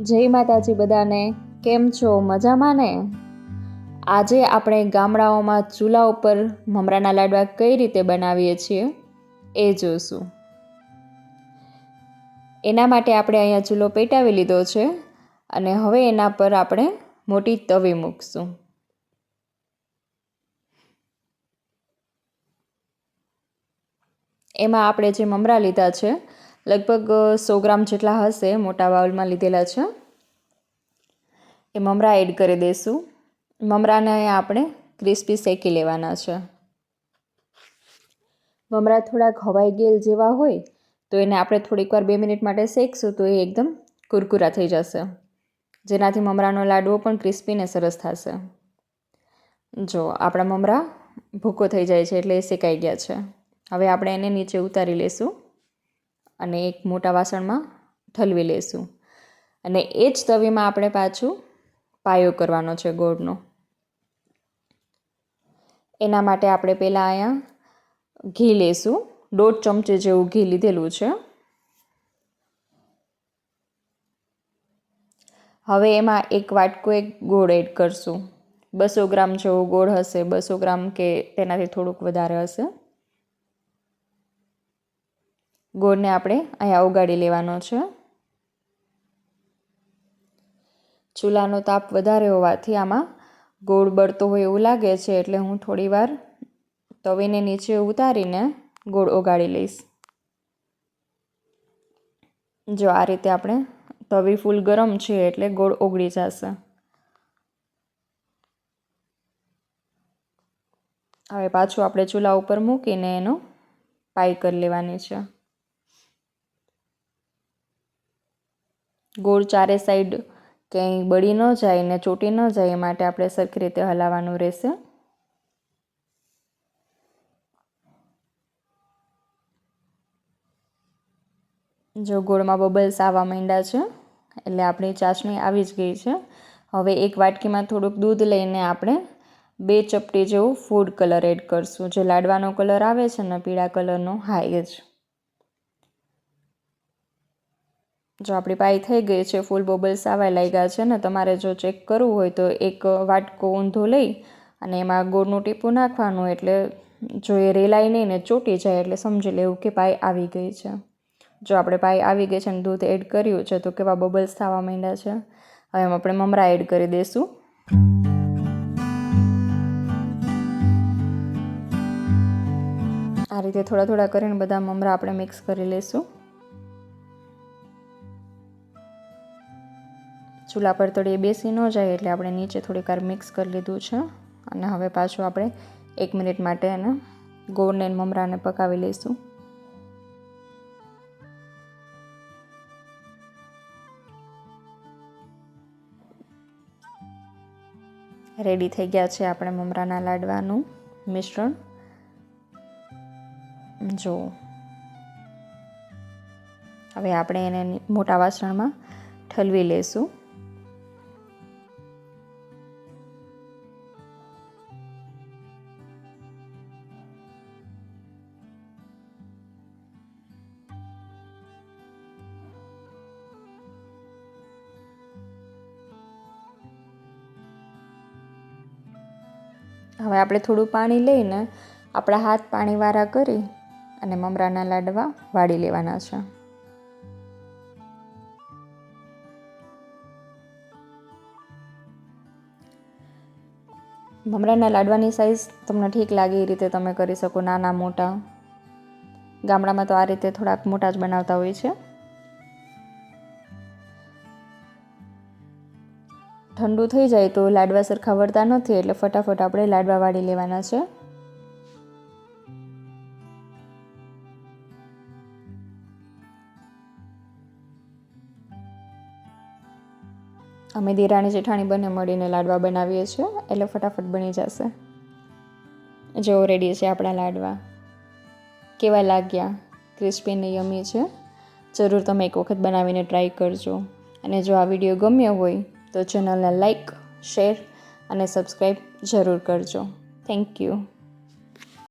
જય માતાજી બધાને, કેમ છો? મજામાં ને? આજે આપણે ગામડાઓમાં ચૂલા ઉપર મમરાના લાડવા કઈ રીતે બનાવીએ છીએ એ જોશું. એના માટે આપણે અહીંયા ચૂલો પેટાવી લીધો છે અને હવે એના પર આપણે મોટી તવી મૂકશું. એમાં આપણે જે મમરા લીધા છે લગભગ સો ગ્રામ જેટલા હશે, મોટા બાઉલમાં લીધેલા છે. એ મમરા એડ કરી દઈશું. મમરાને આપણે ક્રિસ્પી શેકી લેવાના છે. મમરા થોડાક હવાઈ ગયેલ જેવા હોય, તો એને આપણે થોડીક વાર બે મિનિટ માટે શેકશું, તો એ એકદમ કુરકુરા થઈ જશે. જેનાથી મમરાનો લાડવો પણ ક્રિસ્પી ને સરસ થશે. જો, આપણા મમરા ભૂકો થઈ જાય છે એટલે એ શેકાઈ ગયા છે. હવે આપણે એને નીચે ઉતારી લઈશું અને એક મોટા વાસણમાં ઠલવી લઈશું અને એ જ તવીમાં આપણે પાછું પાયો કરવાનો છે ગોળનો. એના માટે આપણે પહેલાં અહીંયા ઘી લઈશું દોઢ ચમચી જેવું ઘી લીધેલું છે. હવે એમાં એક વાટકો એક ગોળ એડ કરશું. બસો ગ્રામ જેવો ગોળ હશે, બસો ગ્રામ કે તેનાથી થોડુંક વધારે હશે. ગોળને આપણે અહીંયા ઉગાડી લેવાનો છે. ચૂલાનો તાપ વધારે હોવાથી આમાં ગોળ બળતો હોય એવું લાગે છે, એટલે હું થોડીવાર તવીને નીચે ઉતારીને ગોળ ઓગાળી લઈશ. જો આ રીતે આપણે તવી ફૂલ ગરમ છે, એટલે ગોળ ઓગળી જશે. હવે પાછું આપણે ચૂલા ઉપર મૂકીને એનો પાઈ કરી લેવાની છે. ગોળ ચારે સાઈડ ક્યાંય બળી ન જાય ને ચોટી ન જાય એ માટે આપણે સરખી રીતે હલાવવાનું રહેશે. જો ગોળમાં બબલ્સ આવવા માંડ્યા છે, એટલે આપણી ચાસણી આવી જ ગઈ છે. હવે એક વાટકીમાં થોડુંક દૂધ લઈને આપણે બે ચપટી જેવું ફૂડ કલર એડ કરશું. જે લાડવાનો કલર આવે છે ને પીળા કલરનો હા, એ જ. જો આપણી પાઈ થઈ ગઈ છે, ફૂલ બબલ્સ આવા લાગ્યા છે ને, તમારે જો ચેક કરવું હોય તો એક વાટકો ઊંધો લઈ અને એમાં ગોળનું ટીપું નાખવાનું એટલે જો એ રેલાઈ નહીં ને ચોટી જાય એટલે સમજી લેવું કે પાઈ આવી ગઈ છે. જો આપણે પાઈ આવી ગઈ છે અને દૂધ એડ કર્યું છે, તો કેવા બબલ્સ થવા માંડ્યા છે. હવે એમ આપણે મમરા એડ કરી દઈશું આ રીતે થોડા થોડા કરીને બધા મમરા આપણે મિક્સ કરી લઈશું ચૂલા પર તળીએ બેસી ન જાય એટલે આપણે નીચે થોડીક વાર મિક્સ કરી લીધું છે. અને હવે પાછું આપણે એક મિનિટ માટે એને ગોળને મમરાને પકાવી લઈશું. રેડી થઈ ગયા છે આપણે મમરાના લાડવાનું મિશ્રણ. જો. હવે આપણે એને મોટા વાસણમાં ઠલવી લેશું હવે આપણે થોડું પાણી લઈને આપણા હાથ પાણીવાળા કરી અને મમરાના લાડવા વાળી લેવાના છે. મમરાના લાડવાની સાઈઝ તમને ઠીક લાગે એ રીતે તમે કરી શકો, નાના, મોટા. ગામડામાં તો આ રીતે થોડાક મોટા જ બનાવતા હોય છે. ઠંડુ થઈ જાય તો લાડવા સરખા વળતા નથી, એટલે ફટાફટ આપણે લાડવા વાળી લેવાના છે. અમે દેરાણી જેઠાણી બંને મળીને લાડવા બનાવીએ છીએ, એટલે ફટાફટ બની જશે. જો રેડી છે આપણા લાડવા. કેવા લાગ્યા? ક્રિસ્પી અને યમી છે. જરૂર તમે એક વખત બનાવીને ટ્રાય કરજો. અને જો આ વીડિયો ગમ્યો હોય તો ચેનલને લાઈક શેર અને સબસ્ક્રાઈબ જરૂર કરજો. Thank you.